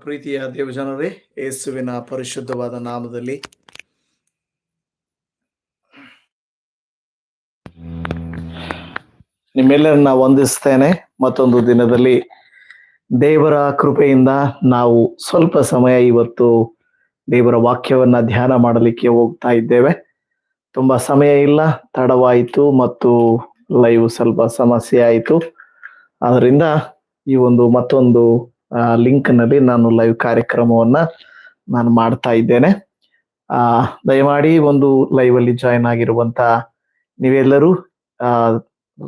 ಪ್ರೀತಿಯ ದೇವಜನರೇ, ಯೇಸುವಿನ ಪರಿಶುದ್ಧವಾದ ನಾಮದಲ್ಲಿ. ನಿಮ್ಮೆಲ್ಲರನ್ನ ವಂದಿಸ್ತೇನೆ. ಮತ್ತೊಂದು ದಿನದಲ್ಲಿ ದೇವರ ಕೃಪೆಯಿಂದ ನಾವು ಸ್ವಲ್ಪ ಸಮಯ ಇವತ್ತು ದೇವರ ವಾಕ್ಯವನ್ನ ಧ್ಯಾನ ಮಾಡಲಿಕ್ಕೆ ಹೋಗ್ತಾ ಇದ್ದೇವೆ. ತುಂಬಾ ಸಮಯ ಇಲ್ಲ, ತಡವಾಯಿತು ಮತ್ತು ಲೈವ್ ಸ್ವಲ್ಪ ಸಮಸ್ಯೆ ಆಯಿತು. ಅದರಿಂದ ಈ ಒಂದು ಮತ್ತೊಂದು ಲಿಂಕ್ನಲ್ಲಿ ನಾನು ಲೈವ್ ಕಾರ್ಯಕ್ರಮವನ್ನ ನಾನು ಮಾಡ್ತಾ ಇದ್ದೇನೆ. ಆ, ದಯಮಾಡಿ ಒಂದು ಲೈವ್ ಅಲ್ಲಿ ಜಾಯಿನ್ ಆಗಿರುವಂತ ನೀವೆಲ್ಲರೂ, ಆ,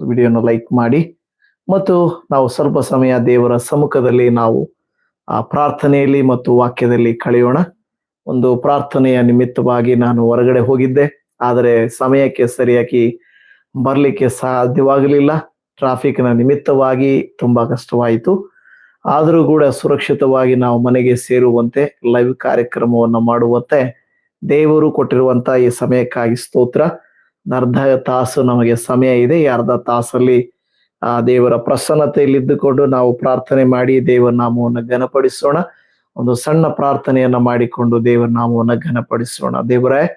ವಿಡಿಯೋನ ಲೈಕ್ ಮಾಡಿ ಮತ್ತು ನಾವು ಸ್ವಲ್ಪ ಸಮಯ ದೇವರ ಸಮ್ಮುಖದಲ್ಲಿ ನಾವು, ಆ, ಪ್ರಾರ್ಥನೆಯಲ್ಲಿ ಮತ್ತು ವಾಕ್ಯದಲ್ಲಿ ಕಳೆಯೋಣ. ಒಂದು ಪ್ರಾರ್ಥನೆಯ ನಿಮಿತ್ತವಾಗಿ ನಾನು ಹೊರಗಡೆ ಹೋಗಿದ್ದೆ, ಆದರೆ ಸಮಯಕ್ಕೆ ಸರಿಯಾಗಿ ಬರಲಿಕ್ಕೆ ಸಾಧ್ಯವಾಗಲಿಲ್ಲ. ಟ್ರಾಫಿಕ್ನ ನಿಮಿತ್ತವಾಗಿ ತುಂಬಾ ಕಷ್ಟವಾಯಿತು. ಆದರೂ ಕೂಡ ಸುರಕ್ಷಿತವಾಗಿ ನಾವು ಮನೆಗೆ ಸೇರುವಂತೆ ಲೈವ್ ಕಾರ್ಯಕ್ರಮವನ್ನು ಮಾಡುವಂತೆ ದೇವರು ಕೊಟ್ಟಿರುವಂತಹ ಈ ಸಮಯಕ್ಕಾಗಿ ಸ್ತೋತ್ರ. ಅರ್ಧ ತಾಸು ನಮಗೆ ಸಮಯ ಇದೆ. ಈ ಅರ್ಧ ತಾಸಲ್ಲಿ, ಆ, ದೇವರ ಪ್ರಸನ್ನತೆಯಲ್ಲಿ ಇದ್ದುಕೊಂಡು ನಾವು ಪ್ರಾರ್ಥನೆ ಮಾಡಿ ದೇವರ ನಾಮವನ್ನು ಘನಪಡಿಸೋಣ. ಒಂದು ಸಣ್ಣ ಪ್ರಾರ್ಥನೆಯನ್ನ ಮಾಡಿಕೊಂಡು ದೇವರ ನಾಮವನ್ನು ಘನಪಡಿಸೋಣ. ದೇವರೇ,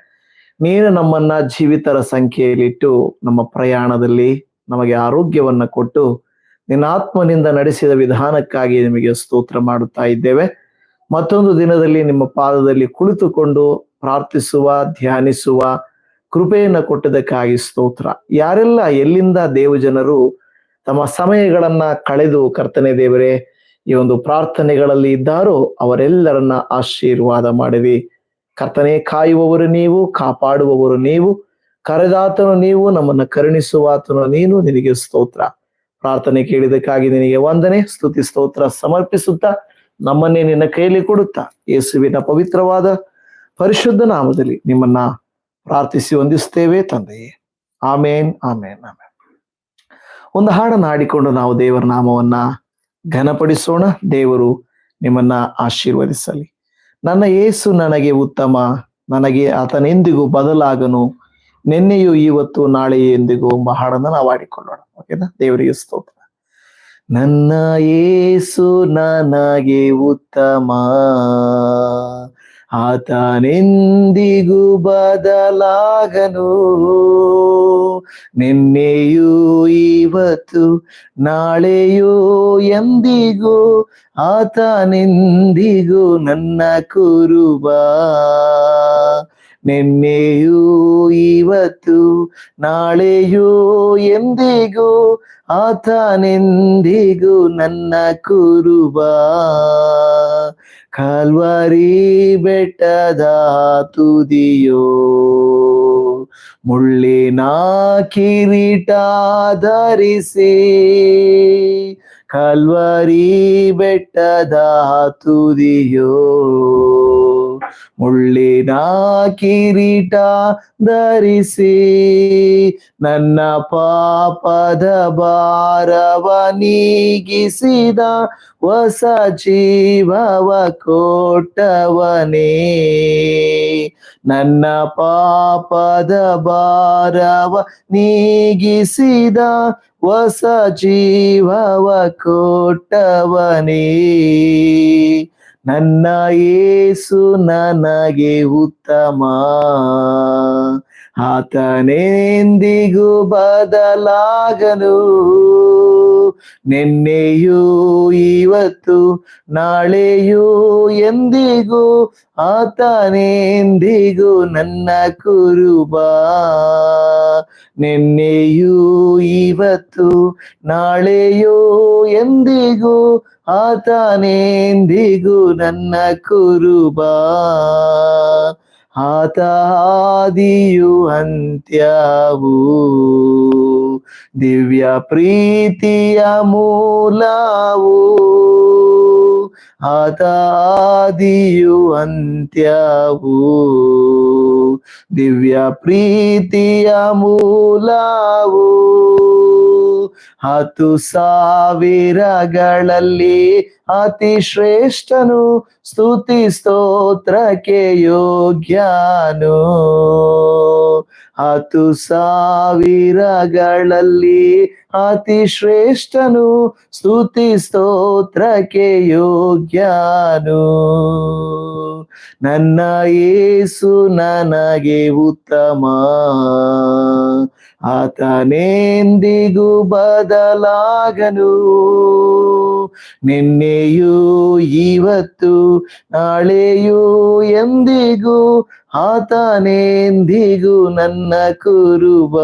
ನೀನು ನಮ್ಮನ್ನ ಜೀವಿತರ ಸಂಖ್ಯೆಯಲ್ಲಿಟ್ಟು ನಮ್ಮ ಪ್ರಯಾಣದಲ್ಲಿ ನಮಗೆ ಆರೋಗ್ಯವನ್ನ ಕೊಟ್ಟು ನಿನ್ನ ಆತ್ಮನಿಂದ ನಡೆಸಿದ ವಿಧಾನಕ್ಕಾಗಿ ನಿಮಗೆ ಸ್ತೋತ್ರ ಮಾಡುತ್ತಾ ಇದ್ದೇವೆ. ಮತ್ತೊಂದು ದಿನದಲ್ಲಿ ನಿಮ್ಮ ಪಾದದಲ್ಲಿ ಕುಳಿತುಕೊಂಡು ಪ್ರಾರ್ಥಿಸುವ, ಧ್ಯಾನಿಸುವ ಕೃಪೆಯನ್ನು ಕೊಟ್ಟದಕ್ಕಾಗಿ ಸ್ತೋತ್ರ. ಯಾರೆಲ್ಲ ಎಲ್ಲಿಂದ ದೇವಜನರು ತಮ್ಮ ಸಮಯಗಳನ್ನ ಕಳೆದು ಕರ್ತನೆ ದೇವರೇ, ಈ ಒಂದು ಪ್ರಾರ್ಥನೆಗಳಲ್ಲಿ ಇದ್ದಾರೋ ಅವರೆಲ್ಲರನ್ನ ಆಶೀರ್ವಾದ ಮಾಡಿರಿ. ಕರ್ತನೆ, ಕಾಯುವವರು ನೀವು, ಕಾಪಾಡುವವರು ನೀವು, ಕರೆದಾತನು ನೀವು, ನಮ್ಮನ್ನ ಕರುಣಿಸುವಾತನು ನೀನು, ನಿನಗೆ ಸ್ತೋತ್ರ. ಪ್ರಾರ್ಥನೆ ಕೇಳಿದಕ್ಕಾಗಿ ನಿನಗೆ ವಂದನೆ, ಸ್ತುತಿ, ಸ್ತೋತ್ರ ಸಮರ್ಪಿಸುತ್ತಾ ನಮ್ಮನ್ನೇ ನಿನ್ನ ಕೈಯಲ್ಲಿ ಕೊಡುತ್ತಾ ಯೇಸುವಿನ ಪವಿತ್ರವಾದ ಪರಿಶುದ್ಧ ನಾಮದಲ್ಲಿ ನಿಮ್ಮನ್ನ ಪ್ರಾರ್ಥಿಸಿ ಹೊಂದಿಸುತ್ತೇವೆ ತಂದೆಯೇ ಆಮೇನ್ ಆಮೇನ್ ಆಮೇನ್. ಒಂದು ಹಾಡನ್ನು ಹಾಡಿಕೊಂಡು ನಾವು ದೇವರ ನಾಮವನ್ನ ಘನಪಡಿಸೋಣ. ದೇವರು ನಿಮ್ಮನ್ನ ಆಶೀರ್ವದಿಸಲಿ. ನನ್ನ ಏಸು ನನಗೆ ಉತ್ತಮ, ನನಗೆ ಆತನೆಂದಿಗೂ ಬದಲಾಗನು. ನಿನ್ನೆಯೂ ಇವತ್ತು ನಾಳೆ ಎಂದಿಗೂ ಎಂಬ ಹಾಡನ್ನು ನಾವು ಹಾಡಿಕೊಳ್ಳೋಣ. ಓಕೆನಾ? ದೇವರಿಗೆ ಸ್ತೋತ್ರ. ನನ್ನ ಏಸು ನನಗೆ ಉತ್ತಮ. ಆತನೆಂದಿಗೂ ಬದಲಾಗನು. ನಿನ್ನೆಯೂ ಇವತ್ತು ನಾಳೆಯೂ ಎಂದಿಗೂ ಆತನೆಂದಿಗೂ ನನ್ನ ಕುರುಬ. ನಿನ್ನೆಯೂ ಇವತ್ತು ನಾಳೆಯೂ ಎಂದಿಗೂ ಆತನೆಂದಿಗೂ ನನ್ನ ಕುರುಬ. ಕಾಲ್ವಾರಿ ಬೆಟ್ಟದ ತುದಿಯೋ, ಮುಳ್ಳಿನ ಕಿರೀಟ ಧರಿಸಿ. ಕಲ್ವರಿ ಬೆಟ್ಟದ ತುದಿಯೋ ಮುಳ್ಳಿನ ಕಿರೀಟ ಧರಿಸಿ, ನನ್ನ ಪಾಪದ ಭಾರವ ನೀಗಿಸಿದ ಹೊಸ ಜೀವವ ಕೋಟವನೇ ನನ್ನ ಪಾಪದ ಭಾರವ ನೀಗಿಸಿದ ಹೊಸ ಜೀವವ ಕೊಟ್ಟವನೇ. ನನ್ನ ಏಸು ನನಗೆ ಉತ್ತಮ. ಆತನೆಂದಿಗೂ ಬದಲಾಗನು. ನಿನ್ನೆಯೂ ಇವತ್ತು ನಾಳೆಯೂ ಎಂದಿಗೂ ಆತನೆಂದಿಗೂ ನನ್ನ ಕುರುಬ. ನಿನ್ನೆಯೂ ಇವತ್ತು ನಾಳೆಯೂ ಎಂದಿಗೂ ಆತನೆಂದಿಗೂ ನನ್ನ ಕುರುಬ. ಆತಾದಿಯು ಅಂತ್ಯವು. ದಿವ್ಯ ಪ್ರೀತಿಯ ಮೂಲವು ಆತಾದಿಯು ಅಂತ್ಯವು. ದಿವ್ಯ ಪ್ರೀತಿಯ ಮೂಲವು ಹತ್ತು ಸಾವಿರಗಳಲ್ಲಿ ಅತಿ ಶ್ರೇಷ್ಠನು ಸ್ತುತಿ ಸ್ತೋತ್ರಕ್ಕೆ ಯೋಗ್ಯನು. ಹತ್ತು ಸಾವಿರಗಳಲ್ಲಿ ಅತಿ ಶ್ರೇಷ್ಠನು ಸ್ತುತಿ ಸ್ತೋತ್ರಕ್ಕೆ ಯೋಗ್ಯನು. ನನ್ನ ಏಸು ನನಗೆ ಉತ್ತಮ. ಆತನೆಂದಿಗೂ ಬದಲಾಗನು. ನಿನ್ನೆಯೂ ಇವತ್ತು ನಾಳೆಯೂ ಎಂದಿಗೂ, ಆತನೆಂದಿಗೂ ನನ್ನ ಕುರುಬ.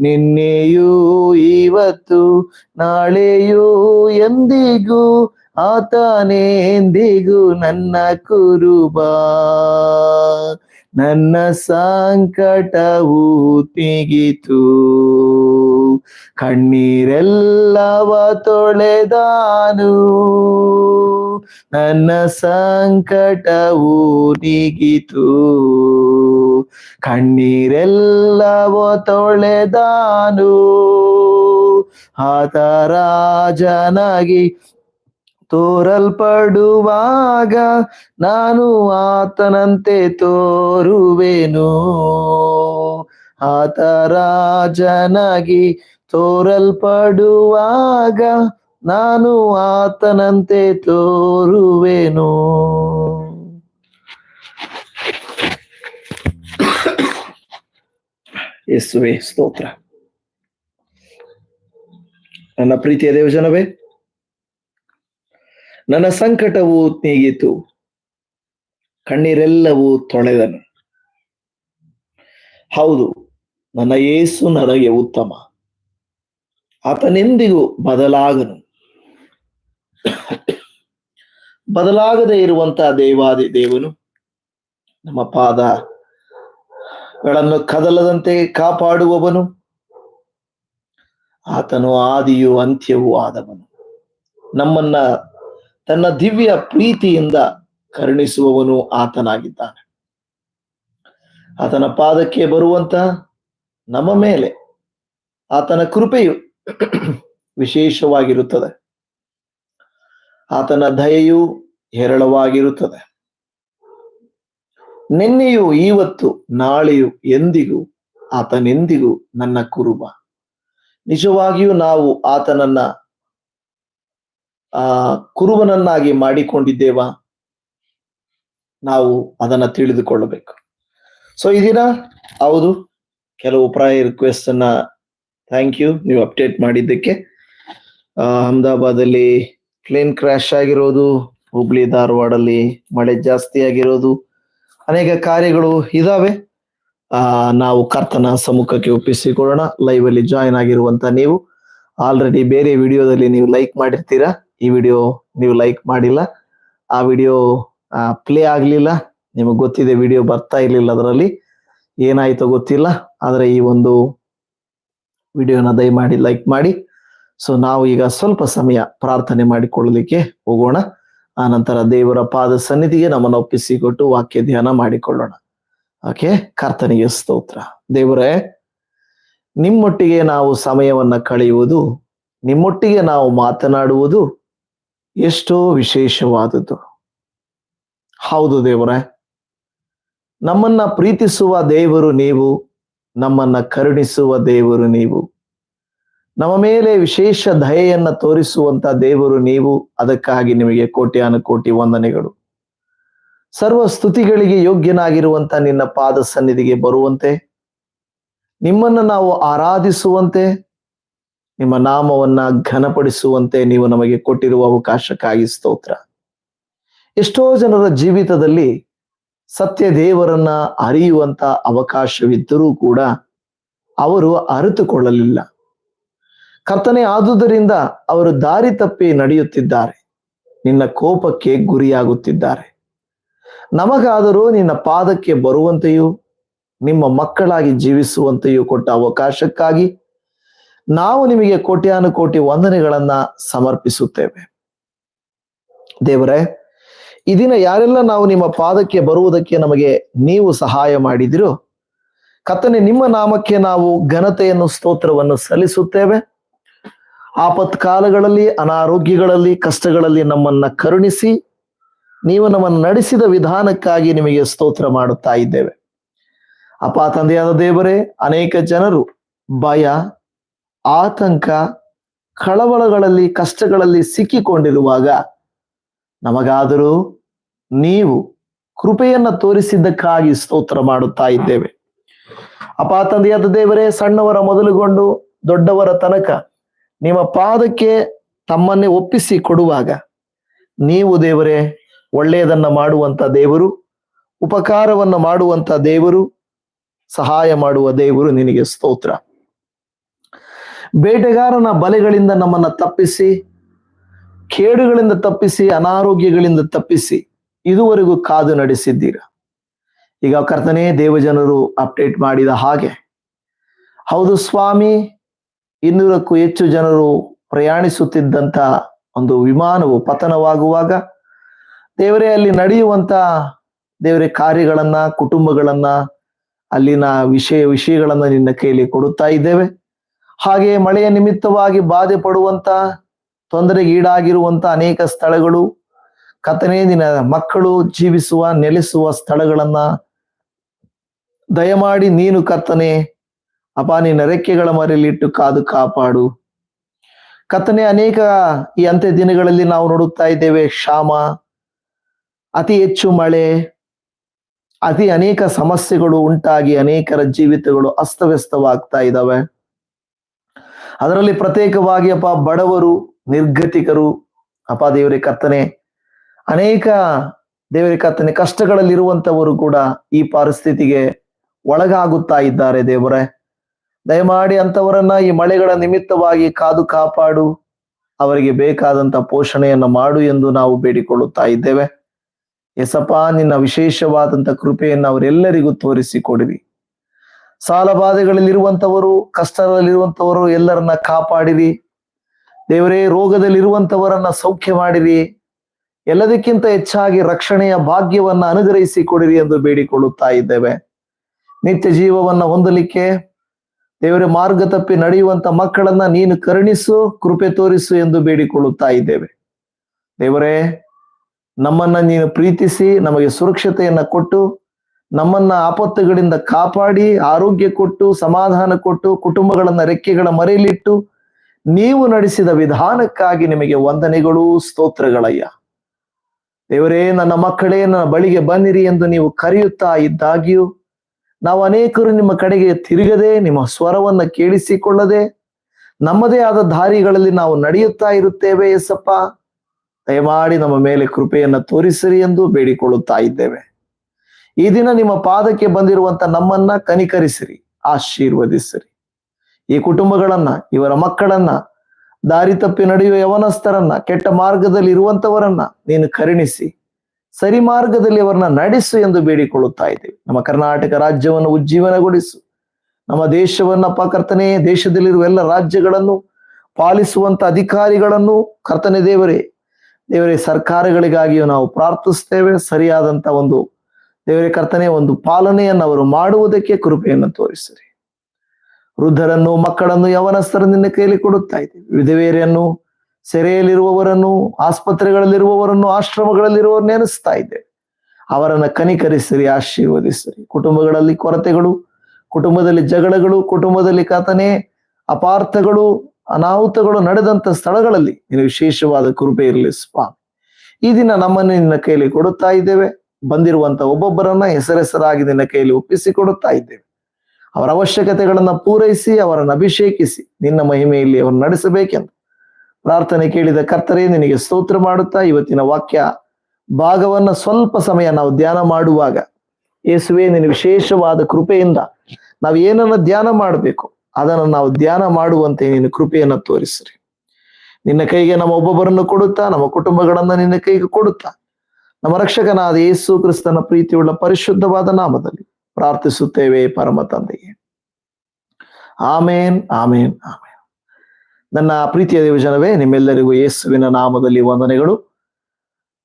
ನಿನ್ನೆಯೂ ಇವತ್ತು ನಾಳೆಯೂ ಎಂದಿಗೂ, ಆತನೆಂದಿಗೂ ನನ್ನ ಕುರುಬ. ನನ್ನ ಸಂಕಟವು ತೆಗಿತು. ಕಣ್ಣೀರೆಲ್ಲವ ತೊಳೆದಾನು. ನನ್ನ ಸಂಕಟವು ನೀಗಿತು. ಕಣ್ಣೀರೆಲ್ಲವ ತೊಳೆದಾನು. ಆತ ರಾಜನಾಗಿ ತೋರಲ್ಪಡುವಾಗ ನಾನು ಆತನಂತೆ ತೋರುವೆನು. ಆತ ರಾಜನಾಗಿ ತೋರಲ್ಪಡುವಾಗ ನಾನು ಆತನಂತೆ ತೋರುವೆನು. ಯೇಸುವೆ, ಸ್ತೋತ್ರ. ನನ್ನ ಪ್ರೀತಿಯ ದೇವಜನವೇ, ನನ್ನ ಸಂಕಟವು ನೀಗಿತು, ಕಣ್ಣೀರೆಲ್ಲವೂ ತೊಳೆದನು. ಹೌದು ನನ್ನ ಯೇಸು ನನಗೆ ಉತ್ತಮ. ಆತನೆಂದಿಗೂ ಬದಲಾಗನು. ಬದಲಾಗದೆ ಇರುವಂತಹ ದೇವಾದಿ ದೇವನು ನಮ್ಮ ಪಾದಗಳನ್ನು ಕದಲದಂತೆ ಕಾಪಾಡುವವನು. ಆತನು ಆದಿಯು ಅಂತ್ಯವೂ ಆದವನು. ನಮ್ಮನ್ನ ತನ್ನ ದಿವ್ಯ ಪ್ರೀತಿಯಿಂದ ಕರುಣಿಸುವವನು ಆತನಾಗಿದ್ದಾನೆ. ಆತನ ಪಾದಕ್ಕೆ ಬರುವಂತ ನಮ್ಮ ಮೇಲೆ ಆತನ ಕೃಪೆಯು ವಿಶೇಷವಾಗಿರುತ್ತದೆ. ಆತನ ದಯೆಯು ಹೇರಳವಾಗಿರುತ್ತದೆ. ನಿನ್ನೆಯು ಇವತ್ತು ನಾಳೆಯು ಎಂದಿಗೂ ಆತನೆಂದಿಗೂ ನನ್ನ ಕುರುಬ. ನಿಜವಾಗಿಯೂ ನಾವು ಆತನನ್ನ, ಆ, ಕುರುಬನನ್ನಾಗಿ ಮಾಡಿಕೊಂಡಿದ್ದೇವಾ? ನಾವು ಅದನ್ನ ತಿಳಿದುಕೊಳ್ಳಬೇಕು. ಸೊ ದಿನ, ಹೌದು ಕೆಲವು ಪ್ರಾಯ ರಿಕ್ವೆಸ್ಟ್ ಅನ್ನ ಥ್ಯಾಂಕ್ ಯು ನೀವು ಅಪ್ಡೇಟ್ ಮಾಡಿದ್ದಕ್ಕೆ. ಅಹಮದಾಬಾದ್ ಅಹಮದಾಬಾದಲ್ಲಿ ಪ್ಲೇನ್ ಕ್ರ್ಯಾಶ್ ಆಗಿರೋದು, ಹುಬ್ಳಿ, ಧಾರವಾಡಲ್ಲಿ ಮಳೆ ಜಾಸ್ತಿ ಆಗಿರೋದು, ಅನೇಕ ಕಾರ್ಯಗಳು ಇದಾವೆ. ನಾವು ಕರ್ತನ ಸಮ್ಮುಖಕ್ಕೆ ಒಪ್ಪಿಸಿಕೊಳ್ಳೋಣ ಲೈವ್ ಅಲ್ಲಿ ಜಾಯಿನ್ ಆಗಿರುವಂತ ನೀವು. ಆಲ್ರೆಡಿ ಬೇರೆ ವಿಡಿಯೋದಲ್ಲಿ ನೀವು ಲೈಕ್ ಮಾಡಿರ್ತೀರಾ? ಈ ವಿಡಿಯೋ ನೀವು ಲೈಕ್ ಮಾಡಿಲ್ಲ. ಆ ವಿಡಿಯೋ ಪ್ಲೇ ಆಗ್ಲಿಲ್ಲ. ನಿಮಗೆ ಗೊತ್ತಿದೆ, ವಿಡಿಯೋ ಬರ್ತಾ ಇರ್ಲಿಲ್ಲ ಅದರಲ್ಲಿ. ಏನಾಯ್ತೋ ಗೊತ್ತಿಲ್ಲ, ಆದರೆ ಈ ಒಂದು ವಿಡಿಯೋನ ದಯಮಾಡಿ ಲೈಕ್ ಮಾಡಿ. ಸೊ ನಾವು ಈಗ ಸ್ವಲ್ಪ ಸಮಯ ಪ್ರಾರ್ಥನೆ ಮಾಡಿಕೊಳ್ಳಲಿಕ್ಕೆ ಹೋಗೋಣ. ಆ ನಂತರ ದೇವರ ಪಾದ ಸನ್ನಿಧಿಗೆ ನಮ್ಮನ್ನು ಒಪ್ಪಿಸಿಕೊಟ್ಟು ವಾಕ್ಯ ಧ್ಯಾನ ಮಾಡಿಕೊಳ್ಳೋಣ. ಓಕೆ, ಕರ್ತನಿಗೆ ಸ್ತೋತ್ರ. ದೇವರೇ, ನಿಮ್ಮೊಟ್ಟಿಗೆ ನಾವು ಸಮಯವನ್ನ ಕಳೆಯುವುದು, ನಿಮ್ಮೊಟ್ಟಿಗೆ ನಾವು ಮಾತನಾಡುವುದು ಎಷ್ಟೋ ವಿಶೇಷವಾದದ್ದು. ಹೌದು ದೇವರೇ ನಮ್ಮನ್ನ ಪ್ರೀತಿಸುವ ದೇವರು ನೀವು, ನಮ್ಮನ್ನ ಕರುಣಿಸುವ ದೇವರು ನೀವು. ನಮ್ಮ ಮೇಲೆ ವಿಶೇಷ ದಯೆಯನ್ನ ತೋರಿಸುವಂತ ದೇವರು ನೀವು, ಅದಕ್ಕಾಗಿ ನಿಮಗೆ ಕೋಟ್ಯಾನು ಕೋಟಿ ವಂದನೆಗಳು. ಸರ್ವ ಸ್ತುತಿಗಳಿಗೆ ಯೋಗ್ಯನಾಗಿರುವಂತ ನಿನ್ನ ಪಾದ ಸನ್ನಿಧಿಗೆ ಬರುವಂತೆ, ನಿಮ್ಮನ್ನ ನಾವು ಆರಾಧಿಸುವಂತೆ, ನಿಮ್ಮ ನಾಮವನ್ನ ಘನಪಡಿಸುವಂತೆ ನೀವು ನಮಗೆ ಕೊಟ್ಟಿರುವ ಅವಕಾಶಕ್ಕಾಗಿ ಸ್ತೋತ್ರ. ಎಷ್ಟೋ ಜನರ ಜೀವಿತದಲ್ಲಿ ಸತ್ಯ ದೇವರನ್ನ ಅರಿಯುವಂತ ಅವಕಾಶವಿದ್ದರೂ ಕೂಡ ಅವರು ಅರಿತುಕೊಳ್ಳಲಿಲ್ಲ. ಕರ್ತನೆ ಆದುದರಿಂದ ಅವರು ದಾರಿ ತಪ್ಪಿ ನಡೆಯುತ್ತಿದ್ದಾರೆ. ನಿನ್ನ ಕೋಪಕ್ಕೆ ಗುರಿಯಾಗುತ್ತಿದ್ದಾರೆ. ನಮಗಾದರೂ ನಿನ್ನ ಪಾದಕ್ಕೆ ಬರುವಂತೆಯೂ, ನಿಮ್ಮ ಮಕ್ಕಳಾಗಿ ಜೀವಿಸುವಂತೆಯೂ ಕೊಟ್ಟ ಅವಕಾಶಕ್ಕಾಗಿ ನಾವು ನಿಮಗೆ ಕೋಟ್ಯಾನುಕೋಟಿ ವಂದನೆಗಳನ್ನ ಸಮರ್ಪಿಸುತ್ತೇವೆ. ದೇವರೇ ಈ ದಿನ ಯಾರೆಲ್ಲ ನಾವು ನಿಮ್ಮ ಪಾದಕ್ಕೆ ಬರುವುದಕ್ಕೆ ನಮಗೆ ನೀವು ಸಹಾಯ ಮಾಡಿದಿರೋ ಕತ್ತನೆ ನಿಮ್ಮ ನಾಮಕ್ಕೆ ನಾವು ಘನತೆಯನ್ನು, ಸ್ತೋತ್ರವನ್ನು ಸಲ್ಲಿಸುತ್ತೇವೆ. ಆಪತ್ ಕಾಲಗಳಲ್ಲಿ ಅನಾರೋಗ್ಯಗಳಲ್ಲಿ, ಕಷ್ಟಗಳಲ್ಲಿ ನಮ್ಮನ್ನ ಕರುಣಿಸಿ, ನೀವು ನಮ್ಮನ್ನು ನಡೆಸಿದ ವಿಧಾನಕ್ಕಾಗಿ ನಿಮಗೆ ಸ್ತೋತ್ರ ಮಾಡುತ್ತಾ ಇದ್ದೇವೆ. ಅಪ್ಪ, ತಂದೆಯಾದ ದೇವರೇ, ಅನೇಕ ಜನರು ಭಯ, ಆತಂಕ, ಕಳವಳಗಳಲ್ಲಿ, ಕಷ್ಟಗಳಲ್ಲಿ ಸಿಕ್ಕಿಕೊಂಡಿರುವಾಗ ನಮಗಾದರೂ ನೀವು ಕೃಪೆಯನ್ನ ತೋರಿಸಿದ್ದಕ್ಕಾಗಿ ಸ್ತೋತ್ರ ಮಾಡುತ್ತಾ ಇದ್ದೇವೆ. ಅಪಾತದಿಯಾದ ತಂದೆಯಾದ ದೇವರೇ, ಸಣ್ಣವರ ಮೊದಲುಗೊಂಡು ದೊಡ್ಡವರ ತನಕ ನಿಮ್ಮ ಪಾದಕ್ಕೆ ತಮ್ಮನ್ನೇ ಒಪ್ಪಿಸಿ ಕೊಡುವಾಗ ನೀವು ದೇವರೇ, ಒಳ್ಳೆಯದನ್ನ ಮಾಡುವಂತ ದೇವರು, ಉಪಕಾರವನ್ನ ಮಾಡುವಂತ ದೇವರು, ಸಹಾಯ ಮಾಡುವ ದೇವರು ನಿನಗೆ ಸ್ತೋತ್ರ. ಬೇಟೆಗಾರನ ಬಲೆಗಳಿಂದ ನಮ್ಮನ್ನ ತಪ್ಪಿಸಿ ಕೇಡುಗಳಿಂದ ತಪ್ಪಿಸಿ, ಅನಾರೋಗ್ಯಗಳಿಂದ ತಪ್ಪಿಸಿ ಇದುವರೆಗೂ ಕಾದು ನಡೆಸಿದ್ದೀರ. ಈಗ ಕರ್ತನೇ ದೇವಜನರು ಅಪ್ಡೇಟ್ ಮಾಡಿದ ಹಾಗೆ, ಹೌದು ಸ್ವಾಮಿ, ಇನ್ನೂರಕ್ಕೂ ಹೆಚ್ಚು ಜನರು ಪ್ರಯಾಣಿಸುತ್ತಿದ್ದಂತ ಒಂದು ವಿಮಾನವು ಪತನವಾಗುವಾಗ ದೇವರೇ ಅಲ್ಲಿ ನಡೆಯುವಂತ ದೇವರೇ ಕಾರ್ಯಗಳನ್ನ, ಕುಟುಂಬಗಳನ್ನ, ಅಲ್ಲಿನ ವಿಷಯ ವಿಷಯಗಳನ್ನ ನಿನ್ನ ಕೈಯಲ್ಲಿ ಕೊಡುತ್ತಾ ಇದ್ದೇವೆ. ಹಾಗೆ ಮಳೆಯ ನಿಮಿತ್ತವಾಗಿ ಬಾಧೆ ಪಡುವಂತ ತೊಂದರೆಗೆ ಈಡಾಗಿರುವಂತ ಅನೇಕ ಸ್ಥಳಗಳು, ಕತ್ತನೇ ದಿನ ಮಕ್ಕಳು ಜೀವಿಸುವ, ನೆಲೆಸುವ ಸ್ಥಳಗಳನ್ನ ದಯಮಾಡಿ ನೀನು ಕತ್ತನೆ ಅಪ ನಿನ್ನ ರೆಕ್ಕೆಗಳ ಮರೆಯಲ್ಲಿಟ್ಟು ಕಾದು ಕಾಪಾಡು. ಕತ್ತನೆ ಅನೇಕ ಈ ಅಂತ್ಯ ದಿನಗಳಲ್ಲಿ ನಾವು ನೋಡುತ್ತಾ ಇದ್ದೇವೆ, ಕ್ಷಾಮ, ಅತಿ ಹೆಚ್ಚು ಮಳೆ, ಅತಿ ಅನೇಕ ಸಮಸ್ಯೆಗಳು ಉಂಟಾಗಿ ಅನೇಕರ ಜೀವಿತಗಳು ಅಸ್ತವ್ಯಸ್ತವಾಗ್ತಾ ಇದ್ದಾವೆ. ಅದರಲ್ಲಿ ಪ್ರತ್ಯೇಕವಾಗಿ ಅಪ್ಪ ಬಡವರು ನಿರ್ಗತಿಕರು, ಅಪ ದೇವರೇ ಕರ್ತನೆ, ಅನೇಕ ದೇವರೇ ಕರ್ತನೆ ಕಷ್ಟಗಳಲ್ಲಿರುವಂತವರು ಕೂಡ ಈ ಪರಿಸ್ಥಿತಿಗೆ ಒಳಗಾಗುತ್ತಾ ಇದ್ದಾರೆ ದೇವರೇ. ದಯಮಾಡಿ ಅಂತವರನ್ನ ಈ ಮಳೆಗಳ ನಿಮಿತ್ತವಾಗಿ ಕಾದು ಕಾಪಾಡು. ಅವರಿಗೆ ಬೇಕಾದಂತ ಪೋಷಣೆಯನ್ನು ಮಾಡು ಎಂದು ನಾವು ಬೇಡಿಕೊಳ್ಳುತ್ತಾ ಇದ್ದೇವೆ. ಎಸಪ್ಪ ನಿನ್ನ ವಿಶೇಷವಾದಂತ ಕೃಪೆಯನ್ನು ಅವರೆಲ್ಲರಿಗೂ ತೋರಿಸಿಕೊಡಿರಿ ಸಾಲ ಬಾಧೆಗಳಲ್ಲಿರುವಂತವರು ಕಷ್ಟದಲ್ಲಿರುವಂತವರು ಎಲ್ಲರನ್ನ ಕಾಪಾಡಿರಿ. ದೇವರೇ ರೋಗದಲ್ಲಿರುವಂತವರನ್ನ ಸೌಖ್ಯ ಮಾಡಿರಿ. ಎಲ್ಲದಕ್ಕಿಂತ ಹೆಚ್ಚಾಗಿ ರಕ್ಷಣೆಯ ಭಾಗ್ಯವನ್ನ ಅನುಗ್ರಹಿಸಿ ಕೊಡಿರಿ ಎಂದು ಬೇಡಿಕೊಳ್ಳುತ್ತಾ ಇದ್ದೇವೆ. ನಿತ್ಯ ಜೀವವನ್ನ ಹೊಂದಲಿಕ್ಕೆ ದೇವರ, ಮಾರ್ಗ ತಪ್ಪಿ ನಡೆಯುವಂತ ಮಕ್ಕಳನ್ನ ನೀನು ಕರುಣಿಸು, ಕೃಪೆ ತೋರಿಸು ಎಂದು ಬೇಡಿಕೊಳ್ಳುತ್ತಾ ಇದ್ದೇವೆ. ದೇವರೇ, ನಮ್ಮನ್ನ ನೀನು ಪ್ರೀತಿಸಿ, ನಮಗೆ ಸುರಕ್ಷತೆಯನ್ನ ಕೊಟ್ಟು, ನಮ್ಮನ್ನ ಆಪತ್ತುಗಳಿಂದ ಕಾಪಾಡಿ, ಆರೋಗ್ಯ ಕೊಟ್ಟು, ಸಮಾಧಾನ ಕೊಟ್ಟು, ಕುಟುಂಬಗಳನ್ನ ರೆಕ್ಕೆಗಳ ಮರೆಯಲಿಟ್ಟು ನೀವು ನಡೆಸಿದ ವಿಧಾನಕ್ಕಾಗಿ ನಿಮಗೆ ವಂದನೆಗಳು, ಸ್ತೋತ್ರಗಳಯ್ಯ. ದೇವರೇ, ನನ್ನ ಮಕ್ಕಳೇ, ನನ್ನ ಬಳಿಗೆ ಬನ್ನಿರಿ ಎಂದು ನೀವು ಕರೆಯುತ್ತಾ ಇದ್ದಾಗ್ಯೂ, ನಾವು ಅನೇಕರು ನಿಮ್ಮ ಕಡೆಗೆ ತಿರುಗದೆ, ನಿಮ್ಮ ಸ್ವರವನ್ನು ಕೇಳಿಸಿಕೊಳ್ಳದೆ, ನಮ್ಮದೇ ಆದ ದಾರಿಗಳಲ್ಲಿ ನಾವು ನಡೆಯುತ್ತಾ ಇರುತ್ತೇವೆ ಎಸಪ್ಪ ದಯಮಾಡಿ ನಮ್ಮ ಮೇಲೆ ಕೃಪೆಯನ್ನು ತೋರಿಸಿರಿ ಎಂದು ಬೇಡಿಕೊಳ್ಳುತ್ತಾ ಇದ್ದೇವೆ. ಈ ದಿನ ನಿಮ್ಮ ಪಾದಕ್ಕೆ ಬಂದಿರುವಂತ ನಮ್ಮನ್ನ ಕನಿಕರಿಸಿರಿ, ಆಶೀರ್ವದಿಸಿರಿ. ಈ ಕುಟುಂಬಗಳನ್ನ, ಇವರ ಮಕ್ಕಳನ್ನ, ದಾರಿ ತಪ್ಪಿ ನಡೆಯುವ ಯವನಸ್ಥರನ್ನ, ಕೆಟ್ಟ ಮಾರ್ಗದಲ್ಲಿ ಇರುವಂತವರನ್ನ ನೀನು ಕರುಣಿಸಿ, ಸರಿ ಮಾರ್ಗದಲ್ಲಿ ಅವರನ್ನ ನಡೆಸು ಎಂದು ಬೇಡಿಕೊಳ್ಳುತ್ತಾ ಇದ್ದೇವೆ. ನಮ್ಮ ಕರ್ನಾಟಕ ರಾಜ್ಯವನ್ನು ಉಜ್ಜೀವನಗೊಳಿಸು. ನಮ್ಮ ದೇಶವನ್ನ ಕರ್ತನೆ, ದೇಶದಲ್ಲಿರುವ ಎಲ್ಲ ರಾಜ್ಯಗಳನ್ನು ಪಾಲಿಸುವಂತ ಅಧಿಕಾರಿಗಳನ್ನು ಕರ್ತನೆ ದೇವರೇ ದೇವರೇ ಸರ್ಕಾರಗಳಿಗಾಗಿಯೂ ನಾವು ಪ್ರಾರ್ಥಿಸ್ತೇವೆ ಸರಿಯಾದಂತ ಒಂದು ದೇವರೇ ಕರ್ತನೆ, ಒಂದು ಪಾಲನೆಯನ್ನು ಅವರು ಮಾಡುವುದಕ್ಕೆ ಕೃಪೆಯನ್ನು ತೋರಿಸಿರಿ. ವೃದ್ಧರನ್ನು, ಮಕ್ಕಳನ್ನು ಯವನಸ್ಥರ ನಿನ್ನ ಕೈಯಲ್ಲಿ ಕೊಡುತ್ತಾ ಇದ್ದೇವೆ. ವಿಧವೇರಿಯನ್ನು ಸೆರೆಯಲ್ಲಿರುವವರನ್ನು, ಆಸ್ಪತ್ರೆಗಳಲ್ಲಿರುವವರನ್ನು ಆಶ್ರಮಗಳಲ್ಲಿರುವವರು ನೆನೆಸ್ತಾ ಇದ್ದೇವೆ. ಅವರನ್ನು ಕನಿಕರಿಸಿರಿ, ಆಶೀರ್ವದಿಸಿರಿ. ಕುಟುಂಬಗಳಲ್ಲಿ ಕೊರತೆಗಳು, ಕುಟುಂಬದಲ್ಲಿ ಜಗಳಗಳು, ಕುಟುಂಬದಲ್ಲಿ ಕಥನೆ ಅಪಾರ್ಥಗಳು, ಅನಾಹುತಗಳು ನಡೆದಂತ ಸ್ಥಳಗಳಲ್ಲಿ ನೀನು ವಿಶೇಷವಾದ ಕೃಪೆ ಇರಲಿ ಸ್ವಾಮಿ. ಈ ದಿನ ನಮ್ಮನ್ನು ನಿನ್ನ ಕೈಯಲ್ಲಿ ಕೊಡುತ್ತಾ ಇದ್ದೇವೆ. ಬಂದಿರುವಂತ ಒಬ್ಬೊಬ್ಬರನ್ನ ಹೆಸರೆಸರಾಗಿ ನಿನ್ನ ಕೈಯಲ್ಲಿ ಒಪ್ಪಿಸಿ ಕೊಡುತ್ತಾ ಇದ್ದೇವೆ. ಅವರ ಅವಶ್ಯಕತೆಗಳನ್ನು ಪೂರೈಸಿ, ಅವರನ್ನು ಅಭಿಷೇಕಿಸಿ, ನಿನ್ನ ಮಹಿಮೆಯಲ್ಲಿ ಅವರನ್ನು ನಡೆಸಬೇಕೆಂದು. ಪ್ರಾರ್ಥನೆ ಕೇಳಿದ ಕರ್ತರೇ, ನಿನಗೆ ಸ್ತೋತ್ರ ಮಾಡುತ್ತಾ, ಇವತ್ತಿನ ವಾಕ್ಯ ಭಾಗವನ್ನ ಸ್ವಲ್ಪ ಸಮಯ ನಾವು ಧ್ಯಾನ ಮಾಡುವಾಗ, ಯೇಸುವೆ, ನಿನ್ನ ವಿಶೇಷವಾದ ಕೃಪೆಯಿಂದ ನಾವು ಏನನ್ನ ಧ್ಯಾನ ಮಾಡಬೇಕು, ಅದನ್ನು ನಾವು ಧ್ಯಾನ ಮಾಡುವಂತೆ ನಿನ್ನ ಕೃಪೆಯನ್ನ ತೋರಿಸ್ರಿ. ನಿನ್ನ ಕೈಗೆ ನಮ್ಮ ಒಬ್ಬೊಬ್ಬರನ್ನು ಕೊಡುತ್ತಾ, ನಮ್ಮ ಕುಟುಂಬಗಳನ್ನ ನಿನ್ನ ಕೈಗೆ ಕೊಡುತ್ತಾ, ನಮ್ಮ ರಕ್ಷಕನಾದ ಯೇಸು ಕ್ರಿಸ್ತನ ಪ್ರೀತಿಯುಳ್ಳ ಪರಿಶುದ್ಧವಾದ ನಾಮದಲ್ಲಿ ಪ್ರಾರ್ಥಿಸುತ್ತೇವೆ ಪರಮ ತಂದೆಗೆ. ಆಮೇನ್ ಆಮೇನ್ ಆಮೇನ್. ನನ್ನ ಪ್ರೀತಿಯ ದೇವಜನವೇ, ನಿಮ್ಮೆಲ್ಲರಿಗೂ ಯೇಸುವಿನ ನಾಮದಲ್ಲಿ ವಂದನೆಗಳು.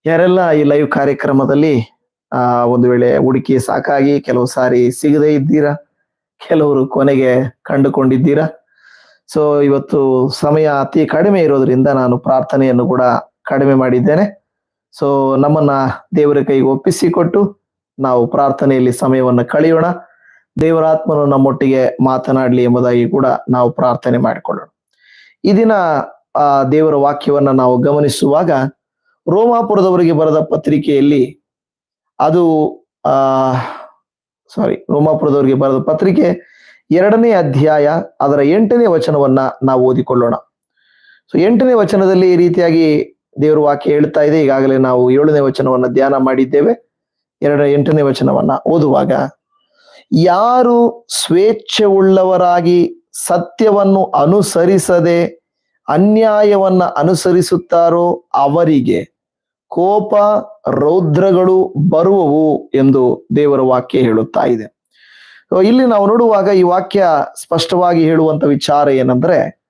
ಯಾರೆಲ್ಲ ಈ ಲೈವ್ ಕಾರ್ಯಕ್ರಮದಲ್ಲಿ, ಆ, ಒಂದು ವೇಳೆ ಹುಡುಕಿ ಸಾಕಾಗಿ ಕೆಲವು ಸಾರಿ ಸಿಗದೇ ಇದ್ದೀರಾ? ಕೆಲವರು ಕೊನೆಗೆ ಕಂಡುಕೊಂಡಿದ್ದೀರಾ? ಸೊ ಇವತ್ತು ಸಮಯ ಅತಿ ಕಡಿಮೆ ಇರೋದ್ರಿಂದ ನಾನು ಪ್ರಾರ್ಥನೆಯನ್ನು ಕೂಡ ಕಡಿಮೆ ಮಾಡಿದ್ದೇನೆ. ಸೊ ನಮ್ಮನ್ನ ದೇವರ ಕೈಗೆ ಒಪ್ಪಿಸಿಕೊಟ್ಟು ನಾವು ಪ್ರಾರ್ಥನೆಯಲ್ಲಿ ಸಮಯವನ್ನು ಕಳೆಯೋಣ. ದೇವರಾತ್ಮನು ನಮ್ಮೊಟ್ಟಿಗೆ ಮಾತನಾಡಲಿ ಎಂಬುದಾಗಿ ಕೂಡ ನಾವು ಪ್ರಾರ್ಥನೆ ಮಾಡಿಕೊಳ್ಳೋಣ. ಈ ದಿನ, ಆ, ದೇವರ ವಾಕ್ಯವನ್ನ ನಾವು ಗಮನಿಸುವಾಗ ರೋಮಾಪುರದವರಿಗೆ ಬರೆದ ಪತ್ರಿಕೆಯಲ್ಲಿ ಅದು, ಆ ಸಾರಿ ರೋಮಾಪುರದವರಿಗೆ ಬರೆದ ಪತ್ರಿಕೆ ಎರಡನೇ ಅಧ್ಯಾಯ ಅದರ ಎಂಟನೇ ವಚನವನ್ನ ನಾವು ಓದಿಕೊಳ್ಳೋಣ. ಸೊ ಎಂಟನೇ ವಚನದಲ್ಲಿ ಈ ರೀತಿಯಾಗಿ ದೇವರ ವಾಕ್ಯ ಹೇಳ್ತಾ ಇದೆ. ಈಗಾಗಲೇ ನಾವು ಏಳನೇ ವಚನವನ್ನ ಧ್ಯಾನ ಮಾಡಿದ್ದೇವೆ. ಎರಡ ಎಂಟನೇ ವಚನವನ್ನ ಓದುವಾಗ, ಯಾರು ಸ್ವೇಚ್ಛೆ ಉಳ್ಳವರಾಗಿ ಸತ್ಯವನ್ನು ಅನುಸರಿಸದೆ ಅನ್ಯಾಯವನ್ನ ಅನುಸರಿಸುತ್ತಾರೋ ಅವರಿಗೆ ಕೋಪ ರೌದ್ರಗಳು ಬರುವವು ಎಂದು ದೇವರ ವಾಕ್ಯ ಹೇಳುತ್ತಾ ಇದೆ. ಇಲ್ಲಿ ನಾವು ನೋಡುವಾಗ ಈ ವಾಕ್ಯ ಸ್ಪಷ್ಟವಾಗಿ ಹೇಳುವಂತ ವಿಚಾರ ಏನಂದ್ರೆ,